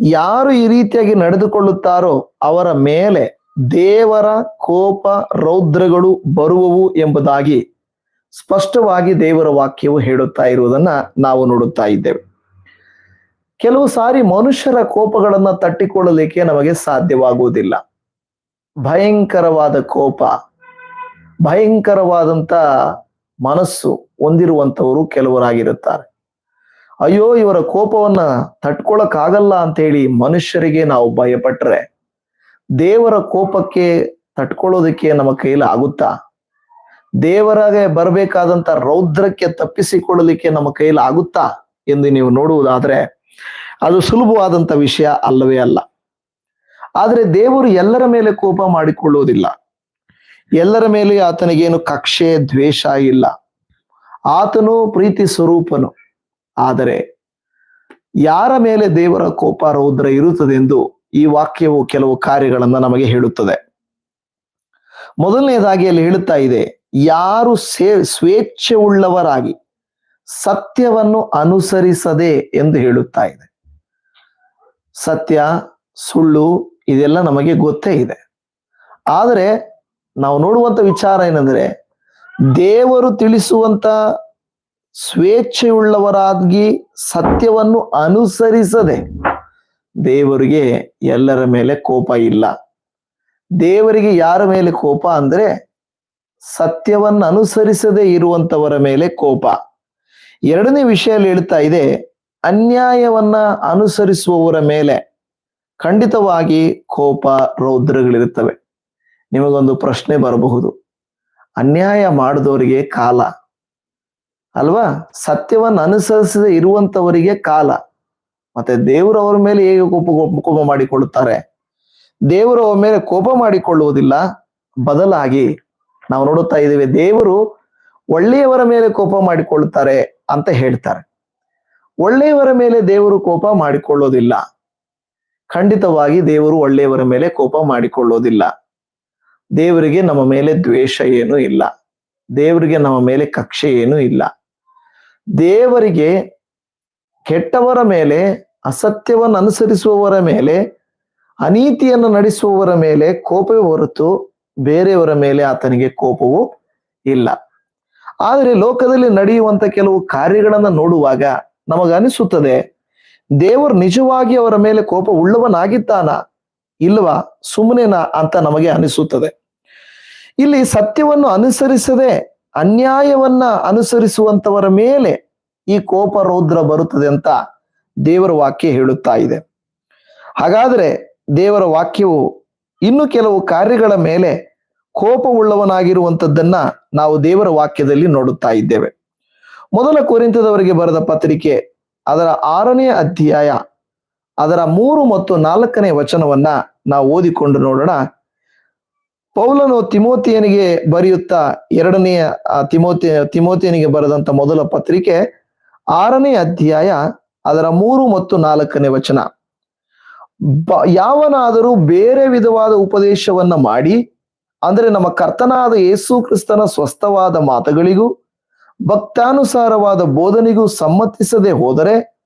ಯಾರು ಈ ರೀತಿಯಾಗಿ ನಡೆದುಕೊಳ್ಳುತ್ತಾರೋ ಅವರ ಮೇಲೆ ದೇವರ ಕೋಪ ರೌದ್ರಗಳು ಬರುವವು ಎಂಬುದಾಗಿ ಸ್ಪಷ್ಟವಾಗಿ ದೇವರ ವಾಕ್ಯವು ಹೇಳುತ್ತಾ ಇರುವುದನ್ನ ನಾವು ನೋಡುತ್ತಾ ಇದ್ದೇವೆ. ಕೆಲವು ಸಾರಿ ಮನುಷ್ಯರ ಕೋಪಗಳನ್ನ ತಟ್ಟಿಕೊಳ್ಳಲಿಕ್ಕೆ ನಮಗೆ ಸಾಧ್ಯವಾಗುವುದಿಲ್ಲ. ಭಯಂಕರವಾದ ಕೋಪ, ಭಯಂಕರವಾದಂತ ಮನಸ್ಸು ಹೊಂದಿರುವಂತವರು ಕೆಲವರಾಗಿರುತ್ತಾರೆ. ಅಯ್ಯೋ, ಇವರ ಕೋಪವನ್ನ ತಟ್ಕೊಳಕ್ಕಾಗಲ್ಲ ಅಂತ ಹೇಳಿ ಮನುಷ್ಯರಿಗೆ ನಾವು ಭಯಪಟ್ರೆ ದೇವರ ಕೋಪಕ್ಕೆ ತಟ್ಕೊಳ್ಳೋದಕ್ಕೆ ನಮ್ಮ ಕೈಲಿ ಆಗುತ್ತಾ? ದೇವರಾಗೆ ಬರಬೇಕಾದಂತ ರೌದ್ರಕ್ಕೆ ತಪ್ಪಿಸಿಕೊಳ್ಳಲಿಕ್ಕೆ ನಮ್ಮ ಕೈಲಿ ಆಗುತ್ತಾ? ಎಂದು ನೀವು ನೋಡುವುದಾದ್ರೆ, ಅದು ಸುಲಭವಾದಂತ ವಿಷಯ ಅಲ್ಲವೇ ಅಲ್ಲ. ಆದ್ರೆ ದೇವರು ಎಲ್ಲರ ಮೇಲೆ ಕೋಪ ಮಾಡಿಕೊಳ್ಳುವುದಿಲ್ಲ. ಎಲ್ಲರ ಮೇಲೆ ಆತನಿಗೇನು ಕಕ್ಷೆ, ದ್ವೇಷ ಇಲ್ಲ. ಆತನು ಪ್ರೀತಿ ಸ್ವರೂಪನು. ಆದರೆ, ಯಾರ ಮೇಲೆ ದೇವರ ಕೋಪ, ರೌದ್ರ ಇರುತ್ತದೆ ಎಂದು ಈ ವಾಕ್ಯವು ಕೆಲವು ಕಾರ್ಯಗಳನ್ನ ನಮಗೆ ಹೇಳುತ್ತದೆ. ಮೊದಲನೆಯದಾಗಿ ಅಲ್ಲಿ ಹೇಳುತ್ತಾ ಇದೆ, ಯಾರು ಸೇ ಸ್ವೇಚ್ಛೆ ಉಳ್ಳವರಾಗಿ ಸತ್ಯವನ್ನು ಅನುಸರಿಸದೆ ಎಂದು ಹೇಳುತ್ತಾ ಇದೆ. ಸತ್ಯ, ಸುಳ್ಳು ಇದೆಲ್ಲ ನಮಗೆ ಗೊತ್ತೇ ಇದೆ. ಆದರೆ ನಾವು ನೋಡುವಂತ ವಿಚಾರ ಏನಂದ್ರೆ, ದೇವರು ತಿಳಿಸುವಂತ ಸ್ವೇಚ್ಛೆಯುಳ್ಳವರಾಗಿ ಸತ್ಯವನ್ನು ಅನುಸರಿಸದೆ ದೇವರಿಗೆ ಎಲ್ಲರ ಮೇಲೆ ಕೋಪ ಇಲ್ಲ. ದೇವರಿಗೆ ಯಾರ ಮೇಲೆ ಕೋಪ ಅಂದ್ರೆ ಸತ್ಯವನ್ನು ಅನುಸರಿಸದೇ ಇರುವಂತವರ ಮೇಲೆ ಕೋಪ. ಎರಡನೇ ವಿಷಯ ಅಲ್ಲಿ ಹೇಳ್ತಾ ಇದೆ, ಅನ್ಯಾಯವನ್ನ ಅನುಸರಿಸುವವರ ಮೇಲೆ ಖಂಡಿತವಾಗಿ ಕೋಪ ರೌದ್ರಗಳಿರುತ್ತವೆ. ನಿಮಗೊಂದು ಪ್ರಶ್ನೆ ಬರಬಹುದು. ಅನ್ಯಾಯ ಮಾಡಿದವರಿಗೆ ಕಾಲ. ಅಲ್ವಾ? ಸತ್ಯವನ್ನು ಅನುಸರಿಸದೆ ಇರುವಂತವರಿಗೆ ಕಾಲ. ಮತ್ತೆ ದೇವರು ಅವರ ಮೇಲೆ ಹೇಗೆ ಕೋಪ ಕೋಪ ಮಾಡಿಕೊಳ್ಳುತ್ತಾರೆ? ದೇವರು ಅವರ ಮೇಲೆ ಕೋಪ ಮಾಡಿಕೊಳ್ಳುವುದಿಲ್ಲ, ಬದಲಾಗಿ ನಾವು ನೋಡುತ್ತಾ ಇದ್ದೇವೆ, ದೇವರು ಒಳ್ಳೆಯವರ ಮೇಲೆ ಕೋಪ ಮಾಡಿಕೊಳ್ಳುತ್ತಾರೆ ಅಂತ ಹೇಳ್ತಾರೆ. ಒಳ್ಳೆಯವರ ಮೇಲೆ ದೇವರು ಕೋಪ ಮಾಡಿಕೊಳ್ಳೋದಿಲ್ಲ ಖಂಡಿತವಾಗಿ ದೇವರು ಒಳ್ಳೆಯವರ ಮೇಲೆ ಕೋಪ ಮಾಡಿಕೊಳ್ಳೋದಿಲ್ಲ ದೇವರಿಗೆ ನಮ್ಮ ಮೇಲೆ ದ್ವೇಷ ಏನೂ ಇಲ್ಲ. ದೇವರಿಗೆ ನಮ್ಮ ಮೇಲೆ ಕಕ್ಷೆ ಏನೂ ಇಲ್ಲ. ದೇವರಿಗೆ ಕೆಟ್ಟವರ ಮೇಲೆ ಅಸತ್ಯವನ್ನು ಅನುಸರಿಸುವವರ ಮೇಲೆ, ಅನೀತಿಯನ್ನು ನಡೆಸುವವರ ಮೇಲೆ ಕೋಪವೇ ಹೊರತು ಬೇರೆಯವರ ಮೇಲೆ ಆತನಿಗೆ ಕೋಪವು ಇಲ್ಲ. ಆದರೆ ಲೋಕದಲ್ಲಿ ನಡೆಯುವಂತ ಕೆಲವು ಕಾರ್ಯಗಳನ್ನ ನೋಡುವಾಗ ನಮಗನಿಸುತ್ತದೆ ದೇವರು ನಿಜವಾಗಿ ಅವರ ಮೇಲೆ ಕೋಪ ಉಳ್ಳವನಾಗಿದ್ದಾನ ಇಲ್ವಾ ಸುಮ್ಮನೆನಾ ಅಂತ ನಮಗೆ ಅನಿಸುತ್ತದೆ. ಇಲ್ಲಿ ಸತ್ಯವನ್ನು ಅನುಸರಿಸದೆ ಅನ್ಯಾಯವನ್ನ ಅನುಸರಿಸುವಂತವರ ಮೇಲೆ ಈ ಕೋಪ ರೌದ್ರ ಬರುತ್ತದೆ ಅಂತ ದೇವರ ವಾಕ್ಯ ಹೇಳುತ್ತಾ ಇದೆ. ಹಾಗಾದರೆ ದೇವರ ವಾಕ್ಯವು ಇನ್ನು ಕೆಲವು ಕಾರ್ಯಗಳ ಮೇಲೆ ಕೋಪವುಳ್ಳವನಾಗಿರುವಂಥದ್ದನ್ನ ನಾವು ದೇವರ ವಾಕ್ಯದಲ್ಲಿ ನೋಡುತ್ತಾ ಇದ್ದೇವೆ. ಮೊದಲ ಕುರಿತದವರಿಗೆ ಬರೆದ ಪತ್ರಿಕೆ ಅದರ ಆರನೇ ಅಧ್ಯಾಯ ಅದರ ಮೂರು ಮತ್ತು ನಾಲ್ಕನೇ ವಚನವನ್ನ ನಾವು ಓದಿಕೊಂಡು ನೋಡೋಣ. ಪೌಲನು ತಿಮೋತಿಯನಿಗೆ ಬರೆಯುತ್ತಾ ಎರಡನೆಯ ತಿಮೋತಿ ತಿಮೋತಿಯನಿಗೆ ಬರೆದಂತ ಮೊದಲ ಪತ್ರಿಕೆ ಆರನೇ ಅಧ್ಯಾಯ ಅದರ ಮೂರು ಮತ್ತು ನಾಲ್ಕನೇ ವಚನ. ಯಾವನಾದರೂ ಬೇರೆ ವಿಧವಾದ ಉಪದೇಶವನ್ನ ಮಾಡಿ, ಅಂದ್ರೆ ನಮ್ಮ ಕರ್ತನಾದ ಯೇಸು ಕ್ರಿಸ್ತನ ಸ್ವಸ್ಥವಾದ ಮಾತುಗಳಿಗೂ, ಭಕ್ತಾನುಸಾರವಾದ ಬೋಧನೆಗೂ ಸಮ್ಮತಿಸದೆ ಹೋದರೆ,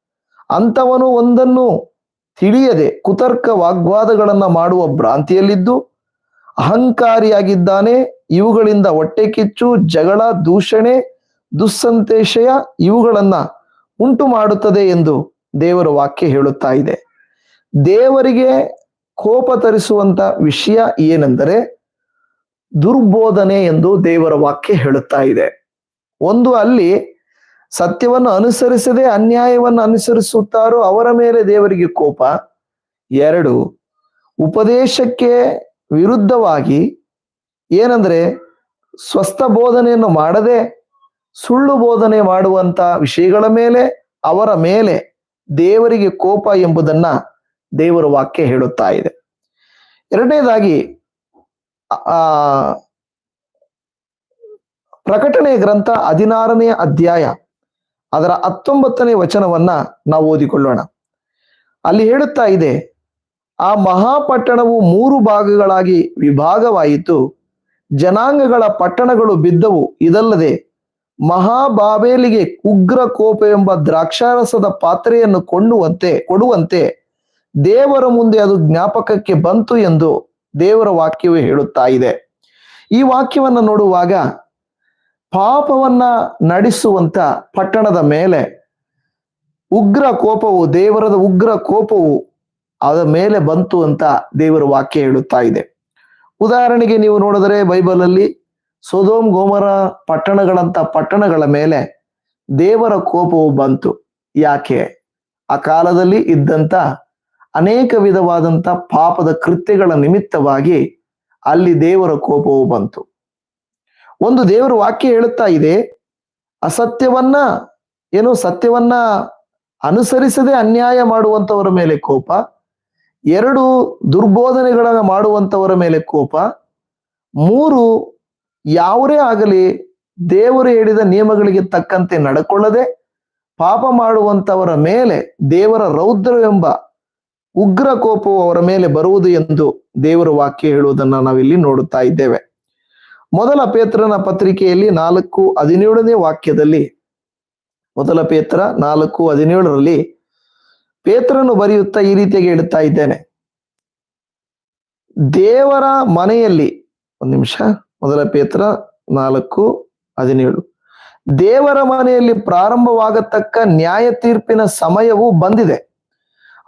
ಅಂಥವನು ಒಂದನ್ನು ತಿಳಿಯದೆ ಕುತರ್ಕ ವಾಗ್ವಾದಗಳನ್ನ ಮಾಡುವ ಭ್ರಾಂತಿಯಲ್ಲಿದ್ದು, ಅಹಂಕಾರಿಯಾಗಿದ್ದಾನೆ, ಇವುಗಳಿಂದ ಹೊಟ್ಟೆ ಕಿಚ್ಚು, ಜಗಳ, ದೂಷಣೆ, ದುಸ್ಸಂತೇಶಯ, ಇವುಗಳನ್ನ ಉಂಟು ಮಾಡುತ್ತದೆ ಎಂದು ದೇವರ ವಾಕ್ಯ ಹೇಳುತ್ತಾ ಇದೆ. ದೇವರಿಗೆ ಕೋಪ ತರಿಸುವಂತ ವಿಷಯ ಏನೆಂದರೆ ದುರ್ಬೋಧನೆ ಎಂದು ದೇವರ ವಾಕ್ಯ ಹೇಳುತ್ತಾ ಇದೆ. ಒಂದು ಅಲ್ಲಿ ಸತ್ಯವನ್ನು ಅನುಸರಿಸದೆ ಅನ್ಯಾಯವನ್ನು ಅನುಸರಿಸುತ್ತಾರೋ ಅವರ ಮೇಲೆ ದೇವರಿಗೆ ಕೋಪ. ಎರಡು, ಉಪದೇಶಕ್ಕೆ ವಿರುದ್ಧವಾಗಿ ಏನಂದ್ರೆ ಸ್ವಸ್ಥ ಬೋಧನೆಯನ್ನು ಮಾಡದೆ ಸುಳ್ಳು ಬೋಧನೆ ಮಾಡುವಂತ ವಿಷಯಗಳ ಮೇಲೆ, ಅವರ ಮೇಲೆ ದೇವರಿಗೆ ಕೋಪ ಎಂಬುದನ್ನ ದೇವರ ವಾಕ್ಯ ಹೇಳುತ್ತಾ ಇದೆ. ಎರಡನೇದಾಗಿ, ಆ ಪ್ರಕಟಣೆ ಗ್ರಂಥ ಹದಿನಾರನೇ ಅಧ್ಯಾಯ, ಅದರ ಹತ್ತೊಂಬತ್ತನೇ ವಚನವನ್ನ ನಾವು ಓದಿಕೊಳ್ಳೋಣ. ಅಲ್ಲಿ ಹೇಳುತ್ತಾ ಇದೆ, ಆ ಮಹಾಪಟ್ಟಣವು ಮೂರು ಭಾಗಗಳಾಗಿ ವಿಭಾಗವಾಯಿತು, ಜನಾಂಗಗಳ ಪಟ್ಟಣಗಳು ಬಿದ್ದವು, ಇದಲ್ಲದೆ ಮಹಾಬಾಬೇಲಿಗೆ ಉಗ್ರ ಕೋಪ ಎಂಬ ದ್ರಾಕ್ಷಾರಸದ ಪಾತ್ರೆಯನ್ನು ಕೊಂಡುವಂತೆ, ಕೊಡುವಂತೆ ದೇವರ ಮುಂದೆ ಅದು ಜ್ಞಾಪಕಕ್ಕೆ ಬಂತು ಎಂದು ದೇವರ ವಾಕ್ಯವೇ ಹೇಳುತ್ತಾ ಇದೆ. ಈ ವಾಕ್ಯವನ್ನು ನೋಡುವಾಗ ಪಾಪವನ್ನ ನಡೆಸುವಂತ ಪಟ್ಟಣದ ಮೇಲೆ ಉಗ್ರ ಕೋಪವು, ದೇವರದ ಉಗ್ರ ಕೋಪವು ಅದರ ಮೇಲೆ ಬಂತು ಅಂತ ದೇವರ ವಾಕ್ಯ ಹೇಳುತ್ತಾ ಇದೆ. ಉದಾಹರಣೆಗೆ ನೀವು ನೋಡಿದರೆ ಬೈಬಲ್ ಅಲ್ಲಿ ಸೊದೋಮ್ ಗೋಮರ ಪಟ್ಟಣಗಳಂತ ಪಟ್ಟಣಗಳ ಮೇಲೆ ದೇವರ ಕೋಪವು ಬಂತು. ಯಾಕೆ? ಆ ಕಾಲದಲ್ಲಿ ಇದ್ದಂತ ಅನೇಕ ವಿಧವಾದಂತ ಪಾಪದ ಕೃತ್ಯಗಳ ನಿಮಿತ್ತವಾಗಿ ಅಲ್ಲಿ ದೇವರ ಕೋಪವು ಬಂತು. ಒಂದು ದೇವರ ವಾಕ್ಯ ಹೇಳುತ್ತಾ ಇದೆ, ಅಸತ್ಯವನ್ನ, ಏನು ಸತ್ಯವನ್ನ ಅನುಸರಿಸದೆ ಅನ್ಯಾಯ ಮಾಡುವಂತವರ ಮೇಲೆ ಕೋಪ, ಎರಡು ದುರ್ಬೋಧನೆಗಳನ್ನ ಮಾಡುವಂತವರ ಮೇಲೆ ಕೋಪ, ಮೂರು ಯಾವುದೇ ಆಗಲಿ ದೇವರು ಹೇಳಿದ ನಿಯಮಗಳಿಗೆ ತಕ್ಕಂತೆ ನಡ್ಕೊಳ್ಳದೆ ಪಾಪ ಮಾಡುವಂತವರ ಮೇಲೆ ದೇವರ ರೌದ್ರವೆಂಬ ಉಗ್ರ ಕೋಪವು ಅವರ ಮೇಲೆ ಬರುವುದು ಎಂದು ದೇವರ ವಾಕ್ಯ ಹೇಳುವುದನ್ನ ನಾವಿಲ್ಲಿ ನೋಡುತ್ತಾ ಇದ್ದೇವೆ. ಮೊದಲ ಪೇತ್ರನ ಪತ್ರಿಕೆಯಲ್ಲಿ ನಾಲ್ಕು ಹದಿನೇಳನೇ ವಾಕ್ಯದಲ್ಲಿ, ಮೊದಲ ಪೇತ್ರ ನಾಲ್ಕು ಹದಿನೇಳರಲ್ಲಿ ಪೇತ್ರನು ಬರೆಯುತ್ತಾ ಈ ರೀತಿಯಾಗಿ ಹೇಳುತ್ತಾ ಇದ್ದೇನೆ. ದೇವರ ಮನೆಯಲ್ಲಿ, ಒಂದು ನಿಮಿಷ. ಮೊದಲ ಪೇತ್ರ ನಾಲ್ಕು ಹದಿನೇಳು. ದೇವರ ಮನೆಯಲ್ಲಿ ಪ್ರಾರಂಭವಾಗತಕ್ಕ ನ್ಯಾಯ ತೀರ್ಪಿನ ಸಮಯವು ಬಂದಿದೆ.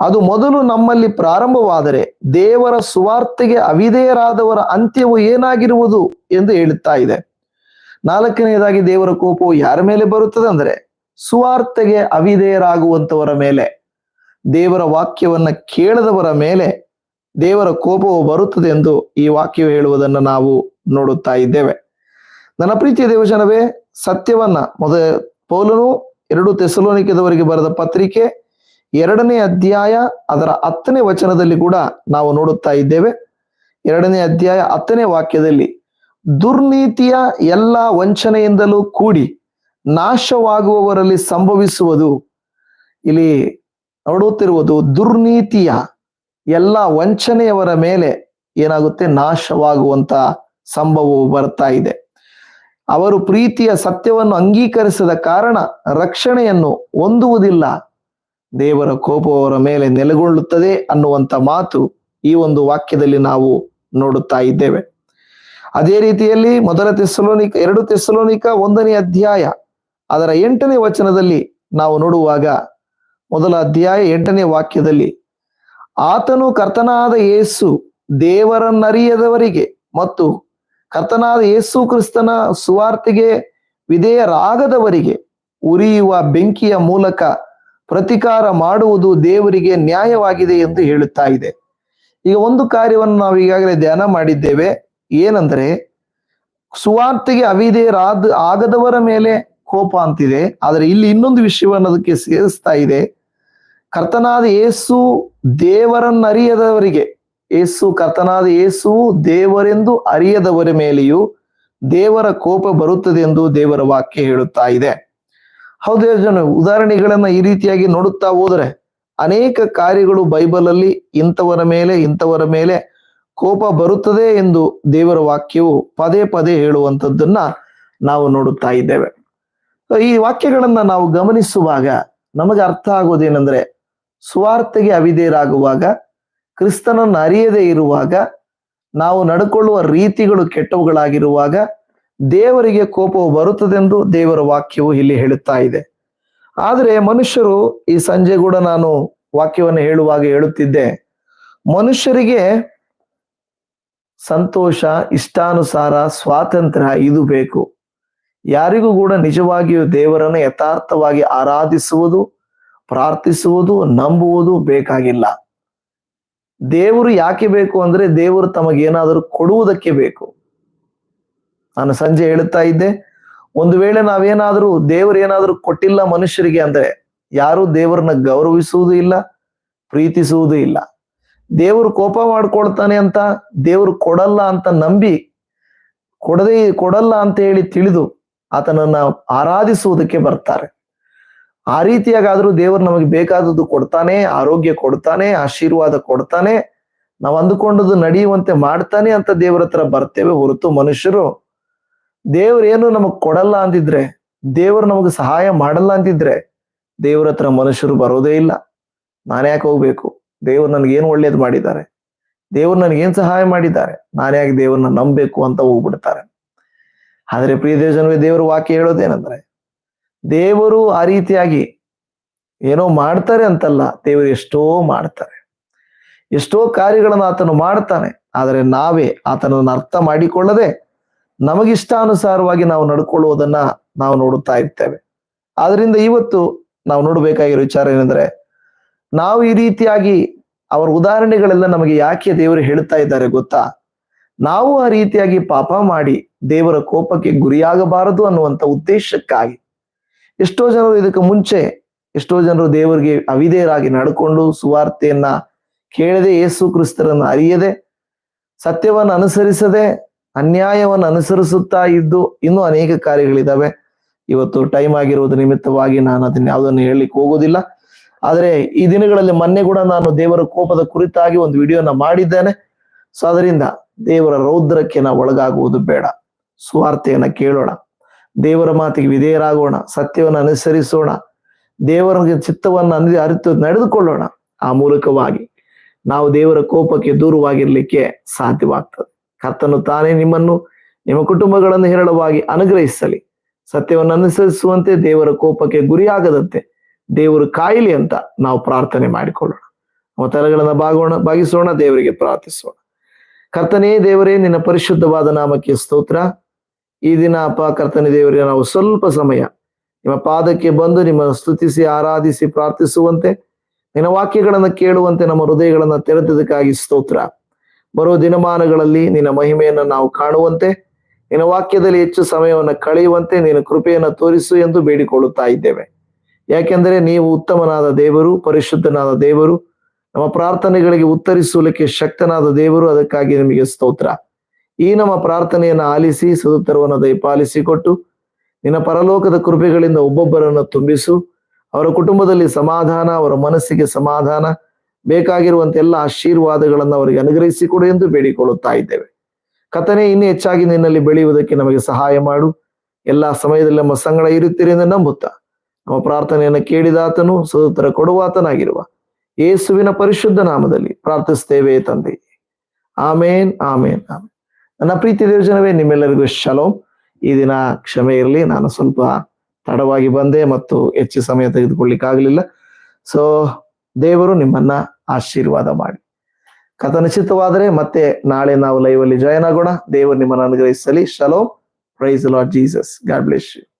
ಅದು ಮೊದಲು ನಮ್ಮಲ್ಲಿ ಪ್ರಾರಂಭವಾದರೆ ದೇವರ ಸುವಾರ್ತೆಗೆ ಅವಿಧೇಯರಾದವರ ಅಂತ್ಯವು ಏನಾಗಿರುವುದು ಎಂದು ಹೇಳುತ್ತಾ ಇದೆ. ನಾಲ್ಕನೆಯದಾಗಿ ದೇವರ ಕೋಪವು ಯಾರ ಮೇಲೆ ಬರುತ್ತದೆ ಅಂದರೆ ಸುವಾರ್ತೆಗೆ ಅವಿಧೇಯರಾಗುವಂಥವರ ಮೇಲೆ. ದೇವರ ವಾಕ್ಯವನ್ನ ಕೇಳದವರ ಮೇಲೆ ದೇವರ ಕೋಪವು ಬರುತ್ತದೆ ಎಂದು ಈ ವಾಕ್ಯವು ಹೇಳುವುದನ್ನು ನಾವು ನೋಡುತ್ತಾ ಇದ್ದೇವೆ. ನನ್ನ ಪ್ರೀತಿಯ ದೇವಜನವೇ, ಸತ್ಯವನ್ನ ಮೊದ ಪೌಲನು, ಎರಡು ತೆಸಲೋನಿಕದವರಿಗೆ ಬರೆದ ಪತ್ರಿಕೆ ಎರಡನೇ ಅಧ್ಯಾಯ ಅದರ ಹತ್ತನೇ ವಚನದಲ್ಲಿ ಕೂಡ ನಾವು ನೋಡುತ್ತಾ ಇದ್ದೇವೆ. ಎರಡನೇ ಅಧ್ಯಾಯ ಹತ್ತನೇ ವಾಕ್ಯದಲ್ಲಿ, ದುರ್ನೀತಿಯ ಎಲ್ಲ ವಂಚನೆಯಿಂದಲೂ ಕೂಡಿ ನಾಶವಾಗುವವರಲ್ಲಿ ಸಂಭವಿಸುವುದು. ಇಲ್ಲಿ ನೋಡುತ್ತಿರುವುದು ದುರ್ನೀತಿಯ ಎಲ್ಲ ವಂಚನೆಯವರ ಮೇಲೆ ಏನಾಗುತ್ತೆ ನಾಶವಾಗುವಂತ ಸಂಭವವು ಬರ್ತಾ ಇದೆ. ಅವರು ಪ್ರೀತಿಯ ಸತ್ಯವನ್ನು ಅಂಗೀಕರಿಸದ ಕಾರಣ ರಕ್ಷಣೆಯನ್ನು ಹೊಂದುವುದಿಲ್ಲ. ದೇವರ ಕೋಪವರ ಮೇಲೆ ನೆಲೆಗೊಳ್ಳುತ್ತದೆ ಅನ್ನುವಂತ ಮಾತು ಈ ಒಂದು ವಾಕ್ಯದಲ್ಲಿ ನಾವು ನೋಡುತ್ತಾ ಇದ್ದೇವೆ. ಅದೇ ರೀತಿಯಲ್ಲಿ ಮೊದಲ ತೆಸಲೋನಿಕ ಎರಡು ತೆಸಲೋನಿಕ ಒಂದನೇ ಅಧ್ಯಾಯ, ಅದರ ಎಂಟನೇ ವಚನದಲ್ಲಿ ನಾವು ನೋಡುವಾಗ ಮೊದಲ ಅಧ್ಯಾಯ ಎಂಟನೇ ವಾಕ್ಯದಲ್ಲಿ, ಆತನು ಕರ್ತನಾದ ಯೇಸು ದೇವರನ್ನರಿಯದವರಿಗೆ ಮತ್ತು ಕರ್ತನಾದ ಯೇಸು ಕ್ರಿಸ್ತನ ಸುವಾರ್ತೆಗೆ ವಿಧೇಯರಾಗದವರಿಗೆ ಉರಿಯುವ ಬೆಂಕಿಯ ಮೂಲಕ ಪ್ರತಿಕಾರ ಮಾಡುವುದು ದೇವರಿಗೆ ನ್ಯಾಯವಾಗಿದೆ ಎಂದು ಹೇಳುತ್ತಾ ಇದೆ. ಈಗ ಒಂದು ಕಾರ್ಯವನ್ನು ನಾವು ಈಗಾಗಲೇ ಧ್ಯಾನ ಮಾಡಿದ್ದೇವೆ. ಏನಂದ್ರೆ, ಸುವಾರ್ತೆಗೆ ಅವಿಧೇಯರಾದ ಆಗದವರ ಮೇಲೆ ಕೋಪ ಅಂತಿದೆ. ಆದರೆ ಇಲ್ಲಿ ಇನ್ನೊಂದು ವಿಷಯವನ್ನು ಅದಕ್ಕೆ ಸೇರಿಸ್ತಾ ಇದೆ. ಕರ್ತನಾದ ಯೇಸು ದೇವರನ್ನರಿಯದವರಿಗೆ ಯೇಸು ಕರ್ತನಾದ ಯೇಸು ದೇವರೆಂದು ಅರಿಯದವರ ಮೇಲೆಯೂ ದೇವರ ಕೋಪ ಬರುತ್ತದೆ ಎಂದು ದೇವರ ವಾಕ್ಯ ಹೇಳುತ್ತಾ ಇದೆ. ಹೌದು ಜನ ಉದಾಹರಣೆಗಳನ್ನ ಈ ರೀತಿಯಾಗಿ ನೋಡುತ್ತಾ ಹೋದರೆ ಅನೇಕ ಕಾರ್ಯಗಳು ಬೈಬಲ್ ಅಲ್ಲಿ ಇಂಥವರ ಮೇಲೆ ಇಂಥವರ ಮೇಲೆ ಕೋಪ ಬರುತ್ತದೆ ಎಂದು ದೇವರ ವಾಕ್ಯವು ಪದೇ ಪದೇ ಹೇಳುವಂಥದ್ದನ್ನ ನಾವು ನೋಡುತ್ತಾ ಇದ್ದೇವೆ. ಈ ವಾಕ್ಯಗಳನ್ನ ನಾವು ಗಮನಿಸುವಾಗ ನಮಗೆ ಅರ್ಥ ಆಗೋದೇನೆಂದ್ರೆ ಸ್ವಾರ್ಥಗೆ ಅವಿಧೇಯರಾಗುವಾಗ ಕ್ರಿಸ್ತನನ್ನು ಅರಿಯದೇ ಇರುವಾಗ, ನಾವು ನಡ್ಕೊಳ್ಳುವ ರೀತಿಗಳು ಕೆಟ್ಟವುಗಳಾಗಿರುವಾಗ ದೇವರಿಗೆ ಕೋಪವು ಬರುತ್ತದೆಂದು ದೇವರ ವಾಕ್ಯವು ಇಲ್ಲಿ ಹೇಳುತ್ತಾ ಇದೆ. ಆದರೆ ಮನುಷ್ಯರು ಈ ಸಂಜೆ ಕೂಡ ನಾನು ವಾಕ್ಯವನ್ನು ಹೇಳುವಾಗ ಹೇಳುತ್ತಿದ್ದೆ. ಮನುಷ್ಯರಿಗೆ ಸಂತೋಷ, ಇಷ್ಟಾನುಸಾರ, ಸ್ವಾತಂತ್ರ್ಯ ಇದು ಬೇಕು. ಯಾರಿಗೂ ಕೂಡ ನಿಜವಾಗಿಯೂ ದೇವರನ್ನು ಯಥಾರ್ಥವಾಗಿ ಆರಾಧಿಸುವುದು, ಪ್ರಾರ್ಥಿಸುವುದು, ನಂಬುವುದು ಬೇಕಾಗಿಲ್ಲ. ದೇವರು ಯಾಕೆ ಬೇಕು ಅಂದ್ರೆ ದೇವರು ತಮಗೇನಾದರೂ ಕೊಡುವುದಕ್ಕೆ ಬೇಕು. ನಾನು ಸಂಜೆ ಹೇಳುತ್ತಾ ಇದ್ದೆ, ಒಂದು ವೇಳೆ ನಾವೇನಾದ್ರೂ ದೇವರು ಏನಾದರೂ ಕೊಟ್ಟಿಲ್ಲ ಮನುಷ್ಯರಿಗೆ ಅಂದ್ರೆ ಯಾರು ದೇವರನ್ನ ಗೌರವಿಸುವುದು ಇಲ್ಲ, ಪ್ರೀತಿಸುವುದು ಇಲ್ಲ. ದೇವರು ಕೋಪ ಮಾಡ್ಕೊಳ್ತಾನೆ ಅಂತ ದೇವರು ಕೊಡಲ್ಲ ಅಂತ ನಂಬಿ, ಕೊಡದೇ ಕೊಡಲ್ಲ ಅಂತ ಹೇಳಿ ತಿಳಿದು ಆತನನ್ನ ಆರಾಧಿಸುವುದಕ್ಕೆ ಬರ್ತಾರೆ. ಆ ರೀತಿಯಾಗಾದ್ರೂ ದೇವರು ನಮಗೆ ಬೇಕಾದದ್ದು ಕೊಡ್ತಾನೆ, ಆರೋಗ್ಯ ಕೊಡ್ತಾನೆ, ಆಶೀರ್ವಾದ ಕೊಡ್ತಾನೆ. ನಾವು ಅಂದುಕೊಂಡದ್ದು ನಡೆಯುವಂತೆ ಮಾಡ್ತಾನೆ ಅಂತ ದೇವರ ಹತ್ರ ಬರ್ತೇವೆ ಹೊರತು ಮನುಷ್ಯರು. ದೇವರೇನು ನಮಗ್ ಕೊಡಲ್ಲ ಅಂದಿದ್ರೆ, ದೇವರು ನಮಗೆ ಸಹಾಯ ಮಾಡಲ್ಲ ಅಂತಿದ್ರೆ ದೇವರ ಹತ್ರ ಮನುಷ್ಯರು ಬರೋದೇ ಇಲ್ಲ. ನಾನ್ಯಾಕೆ ಹೋಗ್ಬೇಕು? ದೇವ್ರು ನನಗೆ ಏನು ಒಳ್ಳೇದು ಮಾಡಿದ್ದಾರೆ? ದೇವ್ರು ನನಗೆ ಏನ್ ಸಹಾಯ ಮಾಡಿದ್ದಾರೆ? ನಾನ್ಯಾಕೆ ದೇವ್ರನ್ನ ನಂಬಬೇಕು ಅಂತ ಹೋಗ್ಬಿಡ್ತಾರೆ. ಆದ್ರೆ ಪ್ರಿಯ ದೇವಜನವೇ, ದೇವರು ವಾಕ್ಯ ಹೇಳೋದೇನಂದ್ರೆ ದೇವರು ಆ ರೀತಿಯಾಗಿ ಏನೋ ಮಾಡ್ತಾರೆ ಅಂತಲ್ಲ, ದೇವರು ಎಷ್ಟೋ ಮಾಡ್ತಾರೆ. ಎಷ್ಟೋ ಕಾರ್ಯಗಳನ್ನು ಆತನು ಮಾಡ್ತಾನೆ, ಆದರೆ ನಾವೇ ಆತನನ್ನು ಅರ್ಥ ಮಾಡಿಕೊಳ್ಳದೆ ನಮಗಿಷ್ಟಾನುಸಾರವಾಗಿ ನಾವು ನಡ್ಕೊಳ್ಳುವುದನ್ನ ನಾವು ನೋಡುತ್ತಾ ಇರ್ತೇವೆ. ಆದ್ರಿಂದ ಇವತ್ತು ನಾವು ನೋಡಬೇಕಾಗಿರೋ ವಿಚಾರ ಏನಂದ್ರೆ, ನಾವು ಈ ರೀತಿಯಾಗಿ ಅವರ ಉದಾಹರಣೆಗಳೆಲ್ಲ ನಮಗೆ ಯಾಕೆ ದೇವರು ಹೇಳ್ತಾ ಇದ್ದಾರೆ ಗೊತ್ತಾ? ನಾವು ಆ ರೀತಿಯಾಗಿ ಪಾಪ ಮಾಡಿ ದೇವರ ಕೋಪಕ್ಕೆ ಗುರಿಯಾಗಬಾರದು ಅನ್ನುವಂಥ ಉದ್ದೇಶಕ್ಕಾಗಿ. ಎಷ್ಟೋ ಜನರು ಇದಕ್ಕೆ ಮುಂಚೆ, ಎಷ್ಟೋ ಜನರು ದೇವರಿಗೆ ಅವಿಧೇಯರಾಗಿ ನಡ್ಕೊಂಡು ಸುವಾರ್ತೆಯನ್ನ ಕೇಳದೆ ಯೇಸು ಕ್ರಿಸ್ತರನ್ನು ಅರಿಯದೆ, ಸತ್ಯವನ್ನು ಅನುಸರಿಸದೆ, ಅನ್ಯಾಯವನ್ನು ಅನುಸರಿಸುತ್ತಾ ಇದ್ದು ಇನ್ನೂ ಅನೇಕ ಕಾರ್ಯಗಳಿದಾವೆ ಇವತ್ತು ಟೈಮ್ ಆಗಿರುವುದು ನಿಮಿತ್ತವಾಗಿ ನಾನು ಅದನ್ನ ಯಾವುದನ್ನು ಹೇಳಲಿಕ್ಕೆ ಹೋಗೋದಿಲ್ಲ. ಆದರೆ ಈ ದಿನಗಳಲ್ಲಿ ಮೊನ್ನೆ ಕೂಡ ನಾನು ದೇವರ ಕೋಪದ ಕುರಿತಾಗಿ ಒಂದು ವಿಡಿಯೋನ ಮಾಡಿದ್ದೇನೆ. ಸೊ, ಅದರಿಂದ ದೇವರ ರೌದ್ರಕ್ಕೆ ನಾವು ಒಳಗಾಗುವುದು ಬೇಡ. ಸುವಾರ್ತೆಯನ್ನ ಕೇಳೋಣ. ದೇವರ ಮಾತಿಗೆ ವಿಧೇಯರಾಗೋಣ, ಸತ್ಯವನ್ನು ಅನುಸರಿಸೋಣ ದೇವರ ಚಿತ್ತವನ್ನು ಅರಿತು ನಡೆದುಕೊಳ್ಳೋಣ. ಆ ಮೂಲಕವಾಗಿ ನಾವು ದೇವರ ಕೋಪಕ್ಕೆ ದೂರವಾಗಿರ್ಲಿಕ್ಕೆ ಸಾಧ್ಯವಾಗ್ತದೆ. ಕರ್ತನು ತಾನೇ ನಿಮ್ಮನ್ನು ನಿಮ್ಮ ಕುಟುಂಬಗಳನ್ನು ಹೇರಳವಾಗಿ ಅನುಗ್ರಹಿಸಲಿ. ಸತ್ಯವನ್ನು ಅನುಸರಿಸುವಂತೆ ದೇವರ ಕೋಪಕ್ಕೆ ಗುರಿಯಾಗದಂತೆ ದೇವರು ಕಾಯಿಲಿ ಅಂತ ನಾವು ಪ್ರಾರ್ಥನೆ ಮಾಡಿಕೊಳ್ಳೋಣ. ನಮ್ಮ ತಲೆಗಳನ್ನು ಬಾಗೋಣ, ಬಾಗಿಸೋಣ, ದೇವರಿಗೆ ಪ್ರಾರ್ಥಿಸೋಣ. ಕರ್ತನೇ ದೇವರೇ, ನಿನ್ನ ಪರಿಶುದ್ಧವಾದ ನಾಮಕ್ಕೆ ಸ್ತೋತ್ರ. ಈ ದಿನ ಅಪ್ಪ ಕರ್ತನ ದೇವರಿಗೆ ನಾವು ಸ್ವಲ್ಪ ಸಮಯ ನಿಮ್ಮ ಪಾದಕ್ಕೆ ಬಂದು ನಿಮ್ಮ ಸ್ತುತಿಸಿ, ಆರಾಧಿಸಿ, ಪ್ರಾರ್ಥಿಸುವಂತೆ, ನಿನ್ನ ವಾಕ್ಯಗಳನ್ನು ಕೇಳುವಂತೆ, ನಮ್ಮ ಹೃದಯಗಳನ್ನು ತೆರೆದದಕ್ಕಾಗಿ ಸ್ತೋತ್ರ. ಬರೋ ದಿನಮಾನಗಳಲ್ಲಿ ನಿನ್ನ ಮಹಿಮೆಯನ್ನು ನಾವು ಕಾಣುವಂತೆ, ನಿನ್ನ ವಾಕ್ಯದಲ್ಲಿ ಹೆಚ್ಚು ಸಮಯವನ್ನು ಕಳೆಯುವಂತೆ, ನಿನ್ನ ಕೃಪೆಯನ್ನು ತೋರಿಸು ಎಂದು ಬೇಡಿಕೊಳ್ಳುತ್ತಾ ಇದ್ದೇವೆ. ಯಾಕೆಂದರೆ ನೀವು ಉತ್ತಮನಾದ ದೇವರು, ಪರಿಶುದ್ಧನಾದ ದೇವರು. ನಮ್ಮ ಪ್ರಾರ್ಥನೆಗಳಿಗೆ ಉತ್ತರಿಸುವುದಕ್ಕೆ ಶಕ್ತನಾದ ದೇವರು, ಅದಕ್ಕಾಗಿ ನಿಮಗೆ ಸ್ತೋತ್ರ. ಈ ನಮ್ಮ ಪ್ರಾರ್ಥನೆಯನ್ನು ಆಲಿಸಿ ಸದುತ್ತರವನ್ನು ದಯಪಾಲಿಸಿಕೊಟ್ಟು ನಿನ್ನ ಪರಲೋಕದ ಕೃಪೆಗಳಿಂದ ಒಬ್ಬೊಬ್ಬರನ್ನು ತುಂಬಿಸು. ಅವರ ಕುಟುಂಬದಲ್ಲಿ ಸಮಾಧಾನ, ಅವರ ಮನಸ್ಸಿಗೆ ಸಮಾಧಾನ ಬೇಕಾಗಿರುವಂತ ಎಲ್ಲ ಆಶೀರ್ವಾದಗಳನ್ನು ಅವರಿಗೆ ಅನುಗ್ರಹಿಸಿಕೊಡು ಎಂದು ಬೇಡಿಕೊಳ್ಳುತ್ತಾ ಇದ್ದೇವೆ. ಕಥನೆ ಇನ್ನೂ ಹೆಚ್ಚಾಗಿ ನಿನ್ನಲ್ಲಿ ಬೆಳೆಯುವುದಕ್ಕೆ ನಮಗೆ ಸಹಾಯ ಮಾಡು. ಎಲ್ಲಾ ಸಮಯದಲ್ಲಿ ನಮ್ಮ ಸಂಗಡ ಇರುತ್ತೀರಿ ಎಂದು ನಂಬುತ್ತಾ, ನಮ್ಮ ಪ್ರಾರ್ಥನೆಯನ್ನು ಕೇಳಿದಾತನು, ಸದುತ್ತರ ಕೊಡುವಾತನಾಗಿರುವ ಯೇಸುವಿನ ಪರಿಶುದ್ಧ ನಾಮದಲ್ಲಿ ಪ್ರಾರ್ಥಿಸ್ತೇವೆ ತಂದೆ. ಆಮೇನ್ ಆಮೇನ್ ಆಮೇನ್. ನನ್ನ ಪ್ರೀತಿ ದೇವಜನವೇ, ನಿಮ್ಮೆಲ್ಲರಿಗೂ ಶಲೋಮ್ ಈ ದಿನ ಕ್ಷಮೆ ಇರಲಿ, ನಾನು ಸ್ವಲ್ಪ ತಡವಾಗಿ ಬಂದೆ ಮತ್ತು ಹೆಚ್ಚು ಸಮಯ ತೆಗೆದುಕೊಳ್ಳಿಕ್ಕಾಗಲಿಲ್ಲ. ಸೊ ದೇವರು ನಿಮ್ಮನ್ನ ಆಶೀರ್ವಾದ ಮಾಡಿ. ಕಥನಿಶ್ಚಿತವಾದರೆ ಮತ್ತೆ ನಾಳೆ ನಾವು ಲೈವ್ ಅಲ್ಲಿ ಜಾಯ್ನ್ ಆಗೋಣ. ದೇವರು ನಿಮ್ಮನ್ನು ಅನುಗ್ರಹಿಸಲಿ. Shalom praise Lord Jesus God bless you